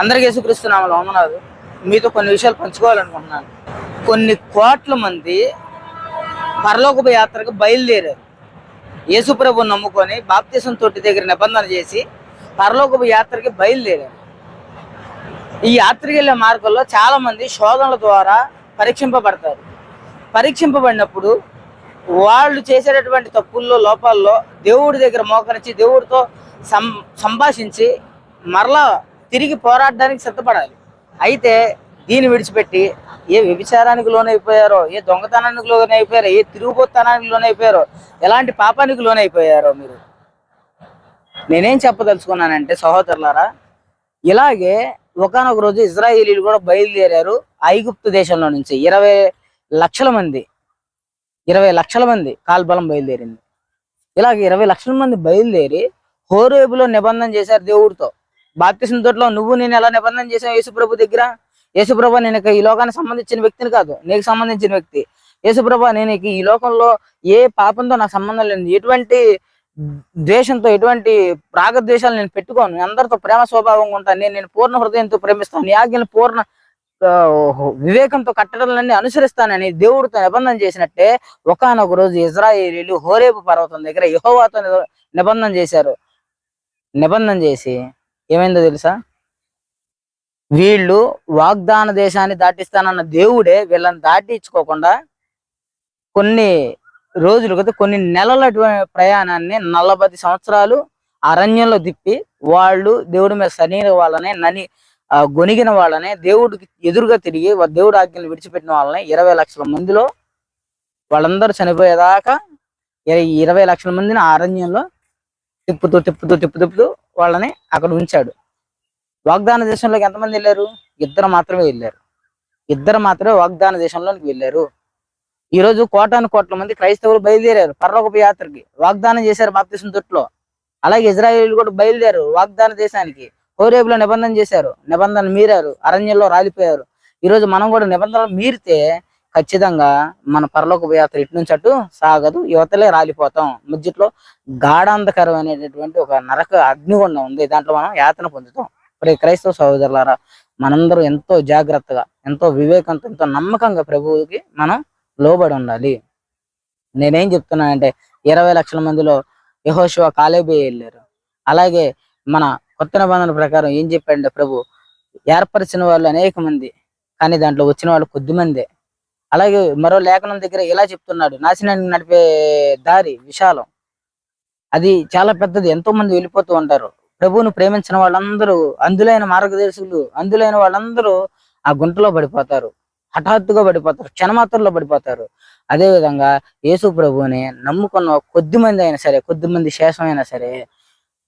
అందరికీ యేసుక్రీస్తున్నాము లోమనాథు మీతో కొన్ని విషయాలు పంచుకోవాలనుకుంటున్నాను. కొన్ని కోట్ల మంది పరలోకపు యాత్రకు బయలుదేరారు. యేసుప్రభు నమ్ముకొని బాప్తీసం తోటి దగ్గర నిబంధన చేసి పరలోకపు యాత్రకి బయలుదేరారు. ఈ యాత్రకి వెళ్ళే మార్గంలో చాలామంది శోధనల ద్వారా పరీక్షింపబడతారు. పరీక్షింపబడినప్పుడు వాళ్ళు చేసేటటువంటి తప్పుల్లో లోపాల్లో దేవుడి దగ్గర మోకరించి దేవుడితో సం సంభాషించి మరలా తిరిగి పోరాడడానికి సిద్ధపడాలి. అయితే దీన్ని విడిచిపెట్టి ఏ వ్యభిచారానికి లోనైపోయారో ఏ దొంగతనానికి లోనైపోయారో ఏ తిరుగుబోతనానికి లోనైపోయారో ఎలాంటి పాపానికి లోనైపోయారో మీరు? నేనేం చెప్పదలుచుకున్నానంటే సహోదరులారా ఇలాగే ఒకనొక రోజు ఇజ్రాయేలీలు కూడా బయలుదేరారు ఐగుప్తు దేశంలో నుంచి. ఇరవై లక్షల మంది ఇరవై లక్షల మంది కాల్బలం బయలుదేరింది. ఇలాగ ఇరవై లక్షల మంది బయలుదేరి హోరేబులో నిబంధన చేశారు దేవుడితో. బాప్తిసం తోటలో నువ్వు నేను ఎలా నిబంధన చేసావు యేసుప్రభు దగ్గర? యేసుప్రభ నేను ఈ లోకానికి సంబంధించిన వ్యక్తిని కాదు. నీకు సంబంధించిన వ్యక్తి. యేసుప్రభ నేను ఈ లోకంలో ఏ పాపంతో నాకు సంబంధం లేదు. ఎటువంటి ద్వేషంతో ఎటువంటి రాగద్వేషాలు నేను పెట్టుకోను. అందరితో ప్రేమ స్వభావంగా ఉంటాను. నేను నేను పూర్ణ హృదయంతో ప్రేమిస్తాను. నీ పూర్ణ వివేకంతో కట్టడాలన్నీ అనుసరిస్తానని దేవుడితో నిబంధన చేసినట్టే ఒకనొక రోజు ఇజ్రాయేలీలు హోరేబు పర్వతం దగ్గర యహోవాతో నిబంధన చేశారు. నిబంధన చేసి ఏమైందో తెలుసా? వీళ్ళు వాగ్దాన దేశాన్ని దాటిస్తానన్న దేవుడే వీళ్ళని దాటించుకోకుండా కొన్ని రోజులు కదా కొన్ని నెలల ప్రయాణాన్ని నలభై సంవత్సరాలు అరణ్యంలో తిప్పి వాళ్ళు దేవుడి మీద సరైన వాళ్ళని నని గొనిగిన వాళ్ళనే దేవుడికి ఎదురుగా తిరిగి దేవుడు ఆజ్ఞలు విడిచిపెట్టిన వాళ్ళని ఇరవై లక్షల మందిలో వాళ్ళందరూ చనిపోయేదాకా ఇరవై లక్షల మందిని అరణ్యంలో తిప్పుతూ తిప్పుతూ తిప్పు తిప్పుతూ వాళ్ళని అక్కడ ఉంచాడు. వాగ్దాన దేశంలోకి ఎంతమంది వెళ్ళారు? ఇద్దరు మాత్రమే వెళ్ళారు. ఇద్దరు మాత్రమే వాగ్దాన దేశంలోనికి వెళ్ళారు. ఈ రోజు కోటాను కోట్ల మంది క్రైస్తవులు బయలుదేరారు పర్లోకపు యాత్రకి. వాగ్దానం చేశారు బాప్తిసం తొట్లో. అలాగే ఇజ్రాయేల్ కూడా బయలుదేరారు వాగ్దాన దేశానికి. హోరేబులో నిబంధన చేశారు. నిబంధన మీరారు. అరణ్యంలో రాలిపోయారు. ఈ రోజు మనం కూడా నిబంధనలు మీరితే ఖచ్చితంగా మన పరలోక యాత్ర ఇటు నుంచి అటు సాగదు. యువతలే రాలిపోతాం. మధ్యలో గాఢాంధకరం అనేటటువంటి ఒక నరక అగ్నిగుండం ఉంది. దాంట్లో మనం యాతన పొందుతాం. ప్రతి క్రైస్తవ సహోదరులారా మనందరూ ఎంతో జాగ్రత్తగా ఎంతో వివేకంతో ఎంతో నమ్మకంగా ప్రభువుకి మనం లోబడి ఉండాలి. నేనేం చెప్తున్నానంటే ఇరవై లక్షల మందిలో యహోశివ కాలేబే వెళ్ళారు. అలాగే మన కొత్త నిబంధన ప్రకారం ఏం చెప్పాడంటే ప్రభు ఏర్పరిచిన వాళ్ళు అనేక మంది కానీ దాంట్లో వచ్చిన వాళ్ళు కొద్ది మందే. అలాగే మరో లేఖనం దగ్గర ఇలా చెప్తున్నాడు నాశనానికి నడిపే దారి విశాలం. అది చాలా పెద్దది. ఎంతో మంది వెళ్ళిపోతూ ఉంటారు. ప్రభువును ప్రేమించిన వాళ్ళందరూ అందులైన మార్గదర్శకులు అందులైన వాళ్ళందరూ ఆ గుంటలో పడిపోతారు. హఠాత్తుగా పడిపోతారు. క్షణమాత్రంలో పడిపోతారు. అదే విధంగా యేసు ప్రభువుని నమ్ముకున్న కొద్ది మంది అయినా సరే కొద్ది మంది శేషం సరే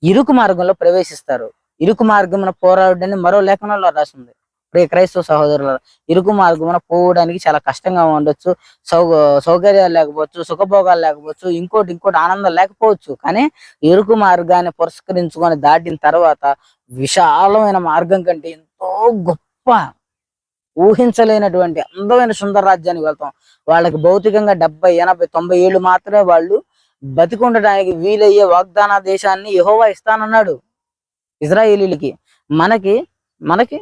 ఇరుకు మార్గంలో ప్రవేశిస్తారు. ఇరుకు మార్గమున పోరాడని మరో లేఖనంలో రాసింది. ప్రియ క్రైస్తవ సహోదరుల ఇరుకు మార్గమున పోవడానికి చాలా కష్టంగా ఉండొచ్చు. సౌ సౌకర్యాలు లేకపోవచ్చు సుఖభోగాలు లేకపోవచ్చు ఇంకోటి ఇంకోటి ఆనందం లేకపోవచ్చు. కానీ ఇరుకు మార్గాన్ని పురస్కరించుకొని దాటిన తర్వాత విశాలమైన మార్గం కంటే ఎంతో గొప్ప ఊహించలేనటువంటి అందమైన సుందర రాజ్యానికి వెళ్తాం. వాళ్ళకి భౌతికంగా డెబ్బై ఎనభై తొంభై ఏళ్ళు మాత్రమే వాళ్ళు బతికుండటానికి వీలయ్యే వాగ్దాన దేశాన్ని యహోవా ఇస్తానన్నాడు. ఇజ్రాయేలీలకి మనకి మనకి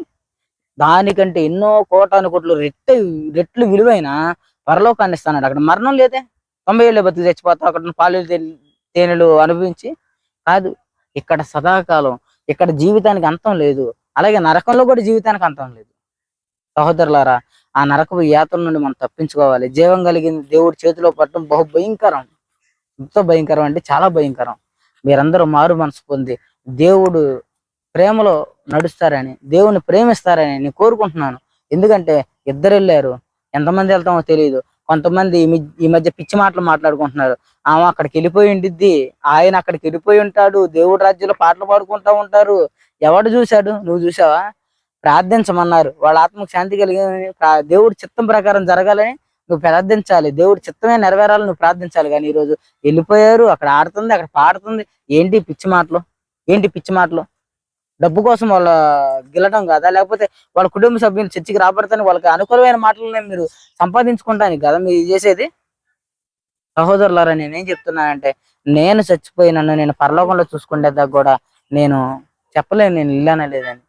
దానికంటే ఎన్నో కోటాను కోట్లు రెట్టు రెట్లు విలువైన పరలోకాన్ని ఇస్తానన్నాడు అక్కడ. మరణం లేదే. తొంభై ఏళ్ళు బతికి చచ్చిపోతాం అక్కడ పాలు తేనెలు అనుభవించి కాదు ఇక్కడ సదాకాలం ఇక్కడ జీవితానికి అంతం లేదు. అలాగే నరకంలో కూడా జీవితానికి అంతం లేదు. సహోదరులారా ఆ నరకపు యాత్ర నుండి మనం తప్పించుకోవాలి. జీవం కలిగిన దేవుడి చేతిలో పట్టడం బహు భయంకరం. ఎంతో భయంకరం అంటే చాలా భయంకరం. మీరందరూ మారు మనసు పొంది దేవుడు ప్రేమలో నడుస్తారని దేవుని ప్రేమిస్తారని నేను కోరుకుంటున్నాను. ఎందుకంటే ఇద్దరు వెళ్ళారు ఎంతమంది వెళ్తామో తెలియదు కొంతమంది ఈ మధ్య పిచ్చి మాటలు మాట్లాడుకుంటున్నారు. ఆమె అక్కడికి వెళ్ళిపోయి ఉండిద్ది. ఆయన అక్కడికి వెళ్ళిపోయి ఉంటాడు. దేవుడి రాజ్యంలో పాటలు పాడుకుంటా ఉంటారు. ఎవడు చూశాడు? నువ్వు చూసావా ప్రార్థించమన్నారు. వాళ్ళ ఆత్మకు శాంతి కలిగి దేవుడి చిత్తం ప్రకారం జరగాలని నువ్వు ప్రార్థించాలి. దేవుడి చిత్తమే నెరవేరాలని నువ్వు ప్రార్థించాలి. కానీ ఈరోజు వెళ్ళిపోయారు. అక్కడ ఆడుతుంది అక్కడ పాడుతుంది. ఏంటి పిచ్చి మాటలు? ఏంటి పిచ్చి మాటలు? డబ్బు కోసం వాళ్ళ గిల్లటం కాదా? లేకపోతే వాళ్ళ కుటుంబ సభ్యులు చర్చికి రాబడతాను వాళ్ళకి అనుకూలమైన మాటలనే మీరు సంపాదించుకుంటానికి కదా? మీరు చేసేది? సహోదరులారా నేనేం చెప్తున్నానంటే నేను చచ్చిపోయినాను నేను పరలోకంలో చూసుకునేదాకా కూడా నేను చెప్పలేను నేను ఇల్లానే లేదని.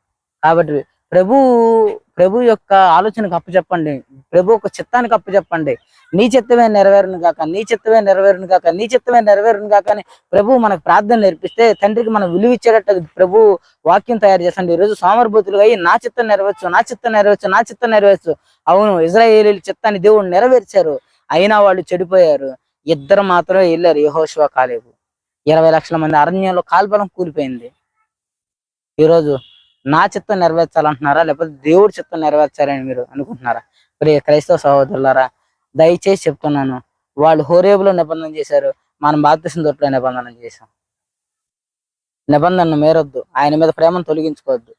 కాబట్టి ప్రభు ప్రభు యొక్క ఆలోచనకు అప్పు చెప్పండి. ప్రభు యొక్క చిత్తానికి అప్పు చెప్పండి. నీ చిత్తమే నెరవేరును కాక నీ చిత్తమే నెరవేరును కాక నీ చిత్తమే నెరవేరును కాక అని ప్రభు మనకు ప్రార్థన నేర్పిస్తే తండ్రికి మనం విలువ ఇచ్చేటట్టు ప్రభు వాక్యం తయారు చేసండి ఈ రోజు సోమరభూతులు అయ్యి నా చిత్తం నెరవేర్చు నా చిత్తం నెరవేర్చు నా చిత్తం నెరవేర్చు. అవును ఇజ్రాయేలీ చిత్తాన్ని దేవుడు నెరవేర్చారు. అయినా వాళ్ళు చెడిపోయారు. ఇద్దరు మాత్రమే వెళ్ళారు యహోశివ కాలేబు. ఇరవై లక్షల మంది అరణ్యంలో కాల్బలం కూలిపోయింది. ఈరోజు నా చిత్తం నెరవేర్చాలంటున్నారా? లేకపోతే దేవుడి చిత్తం నెరవేర్చాలని మీరు అనుకుంటున్నారా? ప్రియ క్రైస్తవ సహోదరులారా దయచేసి చెప్తున్నాను. వాళ్ళు హోరేబులో నిబంధన చేశారు. మనం బాప్తిసం తొట్టులో నిబంధన చేశాం. నిబంధనను మేరొద్దు. ఆయన మీద ప్రేమను తొలగించుకోవద్దు.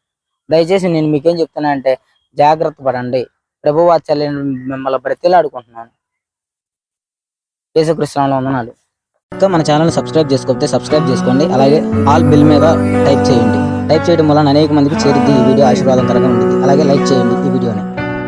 దయచేసి నేను మీకేం చెప్తున్నా అంటే జాగ్రత్త పడండి. ప్రభు వాత్సల్యం మిమ్మల్ని బ్రతిలాడుకుంటున్నాను. యేసుకృష్ణంలో వందనాలు. తో మన ఛానల్ సబ్స్క్రైబ్ చేసుకోకపోతే సబ్స్క్రైబ్ చేసుకోండి. అలాగే ఆల్ బిల్ మీద టైప్ చేయండి. టైప్ చేయడం వలన అనేక మందికి చేరుద్ది ఈ వీడియో. ఆశీర్వాదకరంగా ఉంటుంది అలాగే లైక్ చేయండి ఈ వీడియోని.